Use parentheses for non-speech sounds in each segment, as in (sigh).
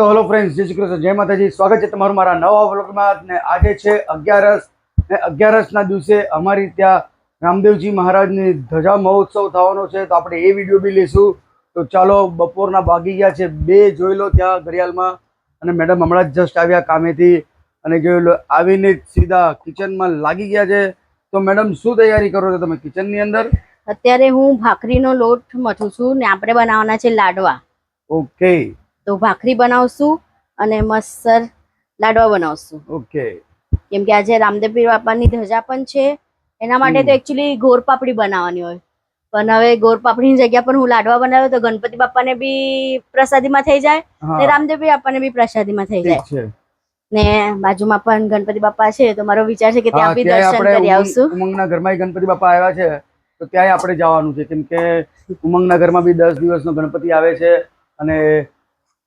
તો hello friends જય શ્રી કૃષ્ણ જય માતાજી. સ્વાગત છે તમારું મારા નવા વ્લોગમાં. ને આજે છે અગિયારસ ને અગિયારસના દિવસે અમારી ત્યાં રામદેવજી મહારાજની ધજા મહોત્સવ થવાનો છે. તો આપણે એ વીડિયો બી લઈશું. તો ચાલો બપોરના ભાગી ગયા છે. બે જોઈ લો ત્યાં ઘડિયાળમાં. અને મેડમ હમણાં જ જસ્ટ આવ્યા કામેથી. અને જોઈ લો આવીને સીધા કિચનમાં લાગી ગયા છે. તો મેડમ શું તૈયારી કરો છો તમે કિચનની અંદર? અત્યારે હું ભાખરીનો લોટ મથું છું ને આપણે બનાવવાના છે લાડવા. ઓકે તો ભાખરી બનાવશું અને મસ્તર લાડવા બનાવશું. ઓકે. કેમ કે આજે રામદેવ પીર બાપાની ધજા પણ છે. એના માટે તો એકચ્યુઅલી ગોર પાપડી બનાવવાની હોય. પણ હવે ગોર પાપડીની જગ્યા પર હું લાડવા બનાવ્યો તો ગણપતિ બાપાને બી પ્રસાદીમાં થઈ જાય ને રામદેવ પીર બાપાને બી પ્રસાદીમાં થઈ જાય. ને બાજુમાં પણ ગણપતિ બાપા છે તો મારો વિચાર છે કે ત્યાં બી દર્શન કરી આવશું. ઉમંગના ઘરમાં ગણપતિ બાપા આવ્યા છે તો ત્યાંય આપણે જવાનું છે. કેમ કે ઉમંગના ઘરમાં બી દસ દિવસનો ગણપતિ આવે છે અને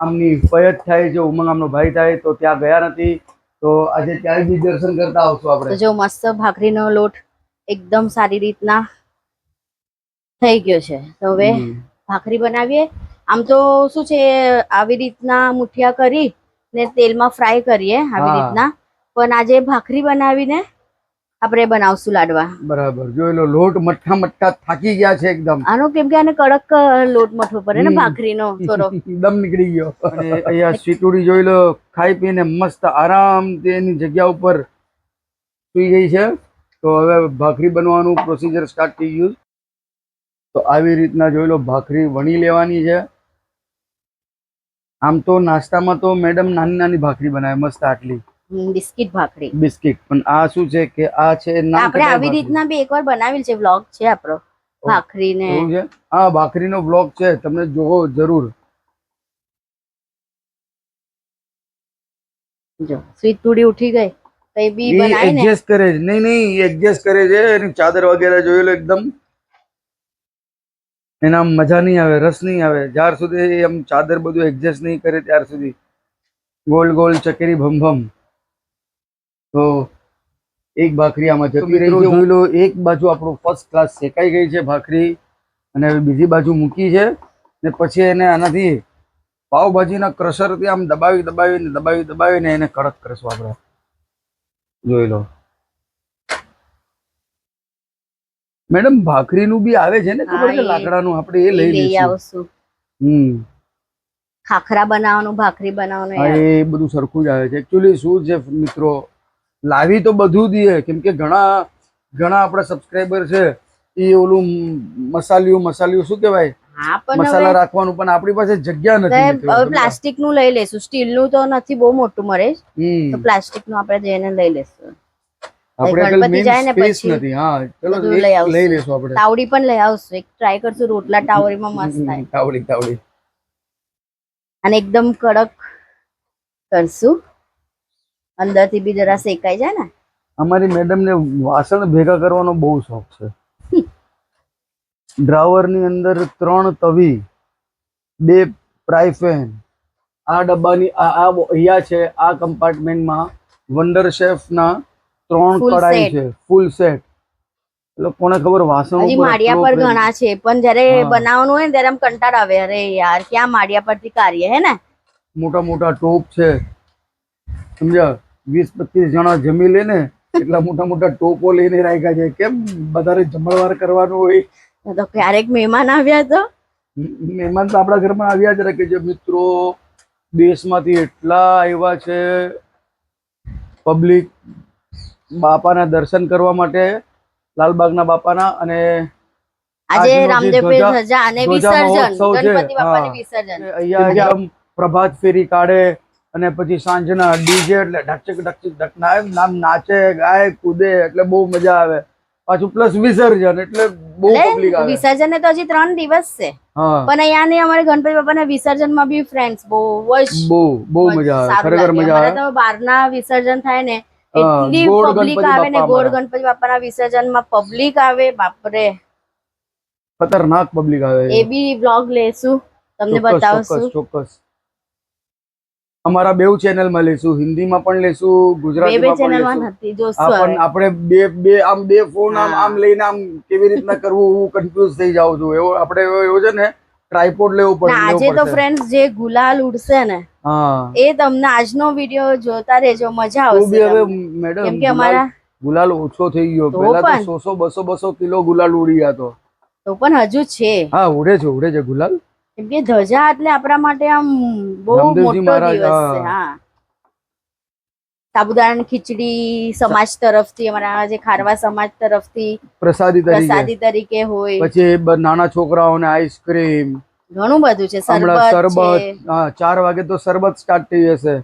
આમની ફયત થાય છે ઉમંગ આમનો ભાઈ થાય તો ત્યાં ગયા નથી. તો આજે ત્યાં બી દર્શન કરતા આવશું આપણે. જો મસ્ત ભાખરીનો લોટ એકદમ સારી રીતના થઈ ગયો છે. તો હવે ભાખરી બનાવીએ. આમ તો શું છે આવી રીતના મુઠિયા કરી ને તેલમાં ફ્રાય કરીએ આવી રીતના. પણ આજે ભાખરી બનાવીને આપણે બનાવશું લાડવા. બરાબર. જો એનો લોટ મઠા મઠા થાકી ગયા છે એકદમ. આનો કેમ કે આને કડક લોટ મઠો પડે ને ભાખરીનો થોડો. (laughs) દમ નીકળી ગયો. અને અહીંયા સીટુડી જોઈ લો ખાઈ પીને મસ્ત આરામથી એની જગ્યા ઉપર સુઈ ગઈ છે. તો હવે ભાખરી બનવાનું પ્રોસીજર સ્ટાર્ટ થઈ ગયું. તો આવી રીતના જોઈ લો ભાખરી વણી લેવાની છે. આમ તો નાસ્તામાં તો મેડમ નાની નાની ભાખરી બનાવે મસ્ત આટલી. બિસ્કિટ ભાખરી. બિસ્કિટ. પણ આ શું છે કે આ છે આપણે આવી રીતના બી એકવાર બનાવેલ છે વ્લોગ છે આપણો. ભાખરી ને હા ભાખરી નો વ્લોગ છે. તમને જોવો જરૂર. જો સ્વીટ તુડી ઉઠી ગઈ. કઈ બી એ એડજસ્ટ કરે છે. નહીં નહીં એડજસ્ટ કરે છે. એની ચાદર વગેરે જોયેલો એકદમ. એના મજા નહીં આવે રસ નહીં આવે. જ્યાર સુધી એમ ચાદર બધું એડજસ્ટ નહીં કરે ત્યાર સુધી. ગોલ ગોલ ચકેરી ભમ ભમ. તો એક ભાખરી આમાં જતી રહી છે. જોઈ લો એક બાજુ આપણું ફર્સ્ટ ક્લાસ શેકાઈ ગઈ છે ભાખરી અને હવે બીજી બાજુ મૂકી છે ને પછી એને આનાથી પાવભાજીના ક્રશરથી આમ દબાવી દબાવીને દબાવી દબાવીને એને કડક કરશું આપણે. જોઈ લો. મેડમ ભાખરીનું બી આવે છે ને ખબર છે? લાકડાનું આપણે એ લઈ લઈશું. હમ. ખાખરા બનાવવાનું ભાખરી બનાવવાનું એ બધું સરખું જ આવે છે. એકચ્યુઅલી શું છે મિત્રો? લાવી તો બધું દઈએ કેમ કે ઘણા ઘણા આપણા સબસ્ક્રાઈબર છે એ ઓલું મસાલિયું મસાલિયું શું કહેવાય? હા મસાલા રાખવાનું પણ આપણી પાસે જગ્યા નથી પ્લાસ્ટિકનું લઈ લેશું. સ્ટીલનું તો નથી બહુ મોટું મળે. હમ. તો પ્લાસ્ટિકનું આપણે જઈને લઈ લેશું. આપણે જાય ને પછી નથી. હા ચલો લઈ. લેશું આપણે. તાવડી પણ લઈ આવશું. એક ટ્રાય કરશું રોટલા તાવડીમાં મસ્ત થાય. તાવડી તાવડી. અને એકદમ કડક કરશું. અંદરથી બી જરા શેકાઈ જાય ને? અમારી મેડમ ને વાસણ ભેગા કરવાનો બહુ શોખ છે. ડ્રાવરની અંદર ત્રણ તવી બે ફ્રાય પેન આ ડબ્બાની આ આ અહીંયા છે આ કમ્પાર્ટમેન્ટમાં વંડર શેફ ના ત્રણ કડાઈ છે ફૂલ સેટ એટલે કોને ખબર વાસણ હજી માળિયા પર. ઘણા છે પણ જ્યારે બનાવવાનું હોય ને ત્યારે આમ કંટાળ આવે અરે યાર ક્યાં માળિયા પરથી કાર્ય હે ને? મોટા મોટા ટોપ છે સમજ્યા? વીસ પચીસ જણા જમી લે ને એટલા મોટા મોટા ટોપો લઈને રાખ્યા છે. કેમ વધારે જમણવાર કરવાનું હોય? તો ક્યારેક મહેમાન આવ્યા તો? મહેમાન તો આપણા ઘરમાં આવ્યા જ રાખે છે. મિત્રો દેશમાંથી એટલા આવ્યા છે પબ્લિક બાપાના દર્શન કરવા માટે લાલબાગના બાપાના અને આજે આજનો રામદેવ ધ્વજા- ધજા અને વિસર્જન ગણપતિ બાપાની વિસર્જન. અહીંયા પ્રભાત ફેરી કાઢે અને પછી સાંજના ડીજે એટલે ઢકચક ઢકચક ઢકના એમ નામ નાચે ગાય કૂદે એટલે બહુ મજા આવે. પાછું પ્લસ વિસર્જન એટલે બહુ પબ્લિક આવે. વિસર્જન તો હજી ત્રણ દિવસ છે. પણ અહીંયા ને અમારે ગણપતિ બાપાના વિસર્જનમાં બી ફ્રેન્ડ્સ બહુ બહુ બહુ મજા આવે. ખરેખર મજા આવે. તો બહારના વિસર્જન થાય ને એટલી પબ્લિક આવે ને ગોળ. ગણપતિ બાપાના વિસર્જનમાં પબ્લિક આવે બાપરે. ખતરનાક પબ્લિક આવે. એ બી બ્લોગ લેશું તમને બતાવશું. ચોક્કસ. અમારા બેઉ ચેનલમાં લેશું હિન્દીમાં પણ લેશું ગુજરાતીમાં પણ જોશું આપણ બે બે આમ બે ફોન આમ આમ લઈને આમ કેવી રીતના કરવું હું કન્ફ્યુઝ થઈ જાઉં છું. એવો આપણે એવો છે ને ટ્રાયપોડ લેવું પડે આજે તો. ફ્રેન્ડ્સ જે ગુલાલ ઉડશે ને હા. એ તમને આજનો વીડિયો જોતા રહેજો મજા તો આવશે હવે મેડમ કેમ કે અમારા ગુલાલ ઓછો થઈ ગયો. તો પહેલા તો પણ. સો સો બસો બસો કિલો ગુલાલ ઉડી હતો તો પણ હજુ છે. હા ઉડે છે ઉડે છે ગુલાલ. કેમ કે ધજા એટલે આપણા માટે આમ બહુ મોટો દિવસ છે હા. સાબુદાણાની ખીચડી સમાજ તરફથી અમારા જે ખારવા સમાજ તરફથી પ્રસાદી તરીકે. પ્રસાદી તરીકે હોય. પછી નાના છોકરાઓને આઈસ્ક્રીમ. ઘણું બધું છે સરબત ચાર વાગે તો શરબત સ્ટાર્ટ થઈ જશે.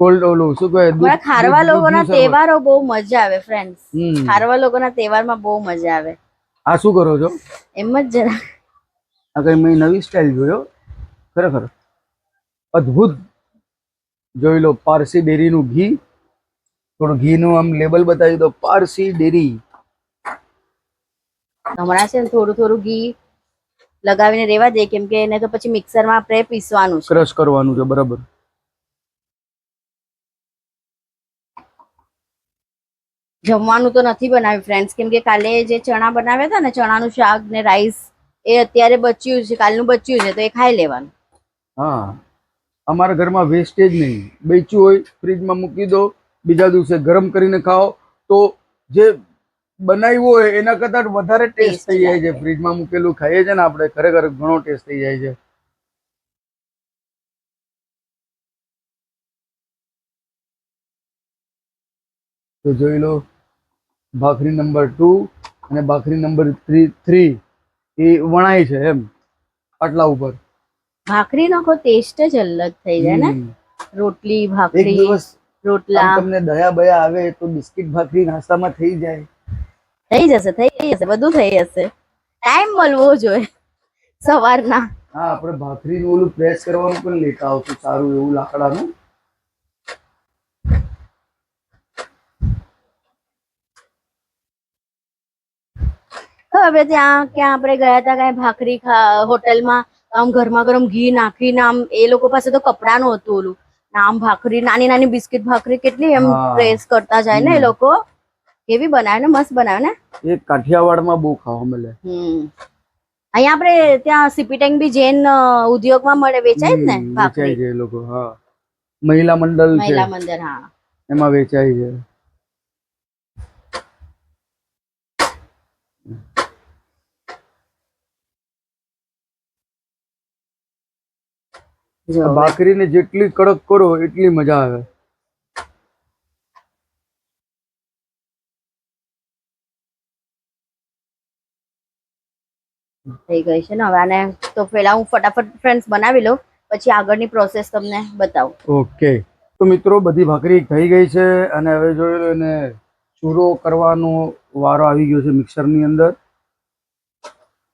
કોલ્ડ ઓલું શું કહે? ખારવા લોકોના તહેવારો બહુ મજા આવે ફ્રેન્ડ્સ ખારવા લોકોના તહેવારમાં બહુ મજા આવે. આ શું કરો છો? એમ જ જરા. આ કઈ મેં નવી સ્ટાઇલ જોયો? ખરેખર અદ્ભુત. જોઈ લો પારસી ડેરીનું ઘી. થોડું ઘીનું આમ લેબલ બતાવી દો પારસી ડેરી. હમણાં છે ને થોડું થોડું ઘી લગાવીને રેવા દે કેમ કે એને તો પછી મિક્સરમાં આપણે પીસવાનું છે. ક્રશ કરવાનું છે બરાબર. જમવાનું તો નથી બનાવ્યું ફ્રેન્ડ્સ કેમ કે કાલે જે ચણા બનાવ્યા હતા ને ચણાનું શાક ને રાઈસ એ અત્યારે બચ્યું છે કાલનું બચ્યું છે તો એ ખાઈ લેવાનું. હા. અમારા ઘરમાં વેસ્ટેજ નહીં. બેચ્યું હોય ફ્રીજમાં મૂકી દો બીજા દિવસે ગરમ કરીને ખાઓ. તો જે બનાવ્યું હોય એના કરતાં વધારે ટેસ્ટ થઈ જાય છે. ફ્રીજમાં મૂકેલું ખાઈએ છે ને આપણે ખરેખર ઘણો ટેસ્ટ થઈ જાય છે. તો જોઈ લો ભાખરી નંબર ટુ અને ભાખરી નંબર થ્રી થ્રી એ વણાય છે એમ આટલા ઉપર. ભાખરી નાખો ટેસ્ટ જ અલગ થઈ જાય ને. રોટલી ભાખરી રોટલા. તમને દયા બયા આવે તો બિસ્કિટ ભાખરી નાસ્તામાં થઈ જાય. થઈ જશે થઈ જશે બધું થઈ જશે. ટાઈમ મળવો જોઈએ સવારના. હા આપણે ભાખરીનું ઓલું પ્રેસ કરવાનું પણ લેતા આવશું સારું એવું લાકડાનું. હવે ત્યાં ક્યાં આપણે ગયા હતા કઈ ભાખરી ખા હોટલમાં આમ ગરમા ગરમ ઘી નાખીને આમ એ લોકો પાસે તો કપડાનું હતું ઓલું. નામ આમ ભાખરી નાની નાની બિસ્કિટ ભાખરી કેટલી એમ પ્રેસ કરતા જાય ને એ લોકો. કેવી બનાવે ને મસ્ત બનાવે ને? એ કાઠિયાવાડમાં બહુ ખાવા મળે. અહીંયા આપણે ત્યાં સીપીટેંગ બી જૈન ઉદ્યોગમાં મળે વેચાય જ ને વેચાય ભાખરી? છે લોકો હા. મહિલા મંડળ મહિલા મંદિર હા. એમાં વેચાય છે. ભાખરીને જેટલી કડક કરો એટલી મજા આવે. થઈ ગઈ છે ને હવે આને તો પેલા હું ફટાફટ ફ્રેન્ડ્સ બનાવી લઉં પછી આગળની પ્રોસેસ તમને બતાવું. ઓકે. તો મિત્રો બધી ભાખરી થઈ ગઈ છે અને હવે જોઈ લો એને ચૂરો કરવાનો વારો આવી ગયો છે મિક્સરની અંદર.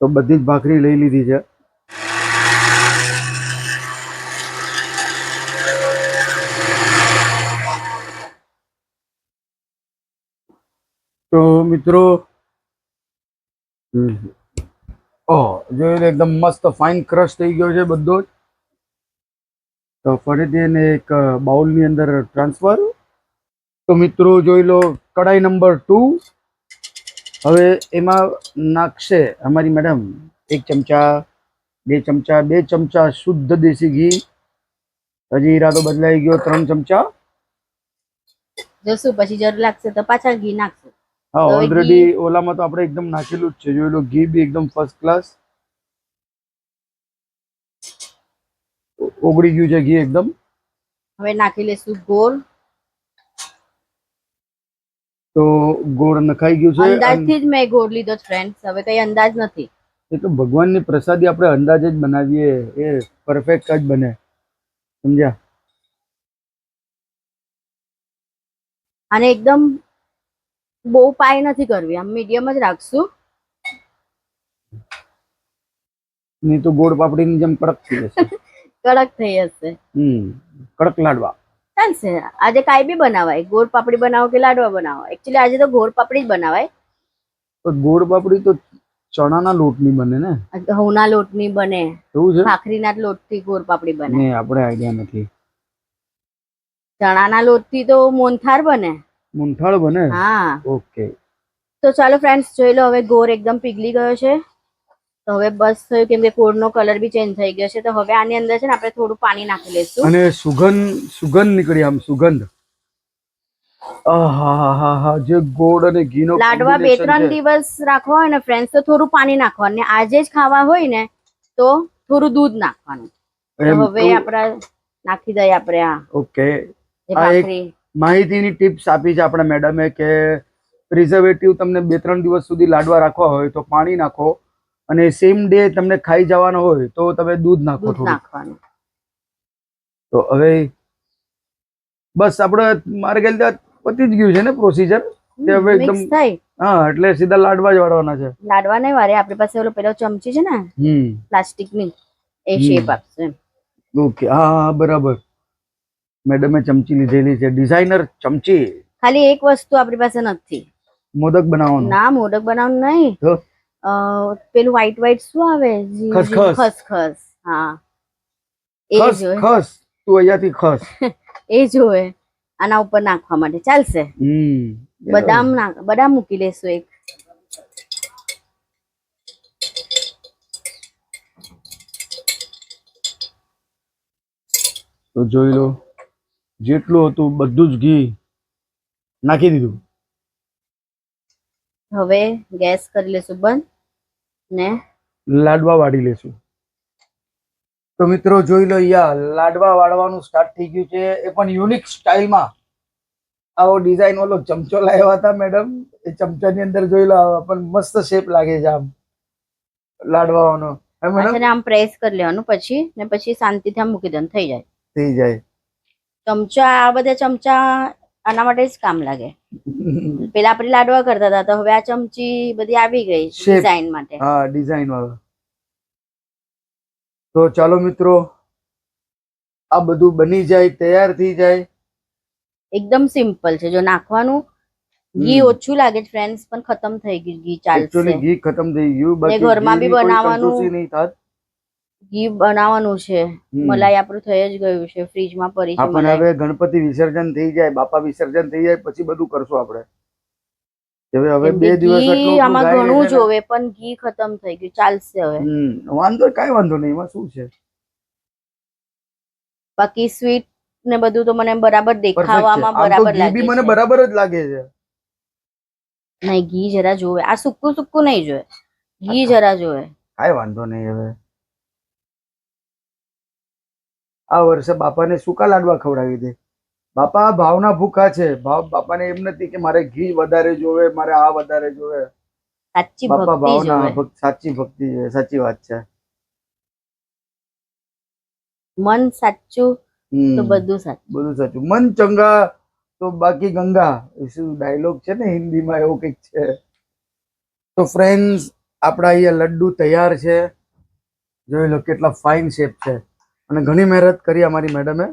તો બધી જ ભાખરી લઈ લીધી છે. તો મિત્રો લો એકદમ મસ્ત ફાઇન ક્રશ થઈ ગયો છે બધો જ. તો ફરીથી એને એક બાઉલની અંદર ટ્રાન્સફર તો મિત્રો, જોઈ લો કડાઈ નંબર ટુ હવે એમાં નાખશે અમારી મેડમ એક ચમચા, બે ચમચા બે ચમચા શુદ્ધ દેશી ઘી. હજી ઈરાદો બદલાઈ ગયો ત્રણ ચમચા. જોશું, પછી જરૂર લાગશે તો પાછા ઘી નાખશું. હા ઓલરેડી ઓલામાં તો આપણે એકદમ નાખેલું જ છે. જોઈ લો ઘી બી એકદમ ફર્સ્ટ ક્લાસ ઓગળી ગયું છે ઘી એકદમ. હવે નાખી લેશું ગોળ. તો ગોળ નખાઈ ગયું છે અંદાજથી જ મેં ગોળ લીધો ફ્રેન્ડ્સ હવે કઈ અંદાજ નથી. એ તો ભગવાનની પ્રસાદી આપણે અંદાજે જ બનાવીએ. એ પરફેક્ટ જ બને. સમજ્યા? અને એકદમ બહુ પાય નથી કરવી. આમ મીડિયમ જ રાખશું. નહીં તો ગોળ પાપડીની જેમ કડક થઈ જશે. (laughs) કડક થઈ જશે. હમ કડક લાડવા. ચાલશે આજે કાંઈ બી બનાવાય. ગોળ પાપડી બનાવો કે લાડવા બનાવો. એકચ્યુઅલી આજે તો ગોળ પાપડી જ બનાવાય. તો ગોળ પાપડી તો ચણાના લોટની બને ને. ઘઉંના લોટની બને. એવું છે? ભાખરીના લોટથી ગોળ પાપડી બને. આપણે આઈડિયા નથી. ચણાના લોટથી તો મોનથાર બને. મૂંઠાળ બને? હા. ઓકે. તો ચાલો ફ્રેન્ડ્સ જોઈ લો હવે ગોળ એકદમ પીગળી ગયો છે. તો હવે બસ થયું કેમ કે કોડનો કલર બી ચેન્જ થઈ ગયો છે. તો હવે આની અંદર છે ને આપણે થોડું પાણી નાખી લઈશું. અને સુગંધ સુગંધ નીકળી આમ સુગંધ. જે ગોળ અને ઘીનો લાડવા બે ત્રણ દિવસ રાખવા હોય ને ફ્રેન્ડ્સ તો થોડું પાણી નાખવાનું. ને આજે જ ખાવા હોય ને તો થોડું દૂધ નાખવાનું. હવે આપણે નાખી દઈએ આપણે આ ઓકે ભાખરી. માહિતીની ટિપ્સ આપી છે આપણા મેડમે કે પ્રિઝર્વેટિવ તમને બે ત્રણ દિવસ સુધી લાડવા રાખવા હોય તો પાણી નાખો અને સેમ ડે તમને ખાઈ જવાનો હોય તો તમે દૂધ નાખો થોડું નાખવાનું. તો હવે બસ આપણે મારે ગયેલ પતી જ ગયું છે ને પ્રોસીજર કે હવે એકદમ હા એટલે સીધા લાડવા જ વાળવાના છે. લાડવા નહીં વારે આપણી પાસે ઓલો પેલો ચમચી છે ને હમ. પ્લાસ્ટિકની એ શેપ આપશે. ઓકે હા બરાબર. મેડમે ચમચી લીધેલી છે. ડિઝાઇનર ચમચી. ખાલી એક વસ્તુ આપણી પાસે નથી. મોદક બનાવવાનું. ના મોદક બનાવવાનું નહીં. પેલું વ્હાઈટ વ્હાઈટ શું આવે? ખસખસ. હા. એ ખસ ખસ. તું અહીંયાથી ખસ. (laughs) એ જોવે આના ઉપર નાખવા માટે. ચાલશે. હમ. બદામ નાખ બદામ મૂકી લેશું એક. તો જોઈ લો. જેટલું હતું બધું જ ઘી નાખી દીધું. હવે ગેસ કરી લેશું બંધ ને લાડવા વાળી લેશું. તો મિત્રો જોઈ લો લાડવા વાળવાનું સ્ટાર્ટ થઈ ગયું છે. એ પણ યુનિક સ્ટાઇલમાં આવો ડિઝાઇન વાળો ચમચો લાવ્યા હતા મેડમ એ ચમચાની અંદર જોઈ લો પણ મસ્ત શેપ લાગે છે આમ. લાડવાનો આમ પ્રેસ કરી લેવાનું પછી ને પછી શાંતિથી આમ મૂકી દેવાનું થઈ જાય. થઈ જાય. ચમચા આ બધા ચમચા આના માટે જ કામ લાગે. પેલા આપણે લાડવા કરતા હતા તો હવે આ ચમચી બધી આવી ગઈ ડિઝાઇન માટે. હા ડિઝાઇન વાળા. તો ચાલો મિત્રો આ બધું બની જાય તૈયાર થઈ જાય. એકદમ સિમ્પલ છે. જો નાખવાનું ઘી ઓછું લાગે છે ફ્રેન્ડ્સ પણ ખતમ થઈ ગયું ઘી ચાલશે. ઘી ખતમ થઈ ગયું ઘરમાં બી બનાવવાનું. નહીં થાત. ઘી બનાવવાનું છે. મલાઈ આપણું થઈ જ ગયું છે ફ્રીજમાં પડી છે આપણને હવે ગણપતિ વિસર્જન થઈ જાય બાપા વિસર્જન થઈ જાય પછી બધું કરશું આપણે. હવે હવે બે દિવસ આમાં ઘણું. જોવે પણ ઘી ખતમ થઈ ગયું ચાલશે હવે. વાંધો કઈ વાંધો નહીં એમાં શું છે? બાકી સ્વીટ ને બધું તો મને બરાબર દેખાવામાં બરાબર લાગે મને બરાબર જ લાગે છે. નહીં ઘી જરા જોવે. આ સુક્કું સુક્કું નહીં જોવે. ઘી જરા જોવે. કઈ વાંધો નહીં હવે. આ વર્ષે બાપાને સૂકા લાડવા ખવડાવી દે? બાપા ભાવના ભૂખા છે. ભાવ બાપાને એમ નથી કે મારે ઘી વધારે જોવે મારે આ વધારે જોવે. સાચી બાપા ભાવના સાચી ભક્તિ છે સાચી વાત છે. મન સાચું તો બધું સાચું. બધું સાચું. મન ચંગા તો બાકી ગંગા. એ શું ડાયલોગ છે ને હિન્દીમાં એવું કંઈક છે? તો ફ્રેન્ડ્સ આપણા અહીંયા લડ્ડુ તૈયાર છે. જોઈ લો કેટલા ફાઇન શેપ છે. અને ઘણી મહેનત કરી અમારી મેડમે.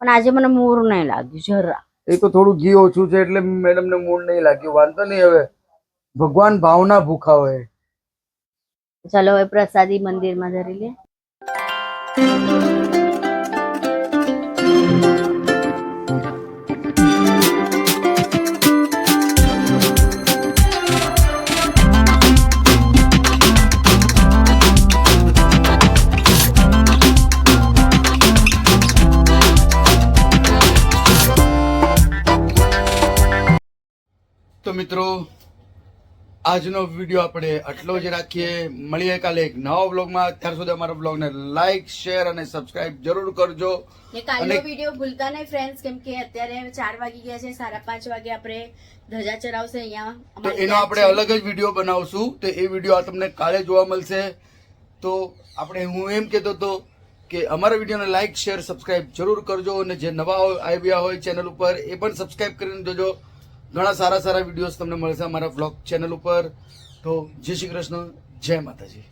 પણ આજે મને મૂર નહીં લાગ્યું જરા. એ તો થોડું ઘી ઓછું છે એટલે મેડમને મૂળ નહીં લાગ્યું. વાંધો નહીં હવે. ભગવાન ભાવના ભૂખા હોય. ચાલો હવે પ્રસાદી મંદિરમાં ધરી લે. આજનો વીડિયો આપણે આટલો જ રાખીએ. મળીએ કાલે એક નવા બ્લોગમાં અત્યાર સુધી અમારા બ્લોગને લાઈક શેર અને સબસ્ક્રાઇબ જરૂર કરજો. કાલનો વીડિયો ભૂલતા નહીં ફ્રેન્ડ્સ કેમ કે અત્યારે ચાર વાગી ગયા છે સાડા પાંચ વાગે આપણે ધજા ચડાવશે અહીંયા. તો એનો આપણે અલગ જ વીડિયો બનાવશું. તો એ વીડિયો આ તમને કાલે જોવા મળશે. તો આપણે હું એમ કહેતો હતો કે અમારા વિડીયોને લાઈક શેર સબસ્ક્રાઇબ જરૂર કરજો. અને જે નવા આવ્યા હોય ચેનલ ઉપર એ પણ સબસ્ક્રાઇબ કરીને જોજો. ઘણા સારા સારા વિડીયોઝ તમને મળશે અમારા વ્લોગ ચેનલ ઉપર. તો જય શ્રી કૃષ્ણ, જય માતાજી.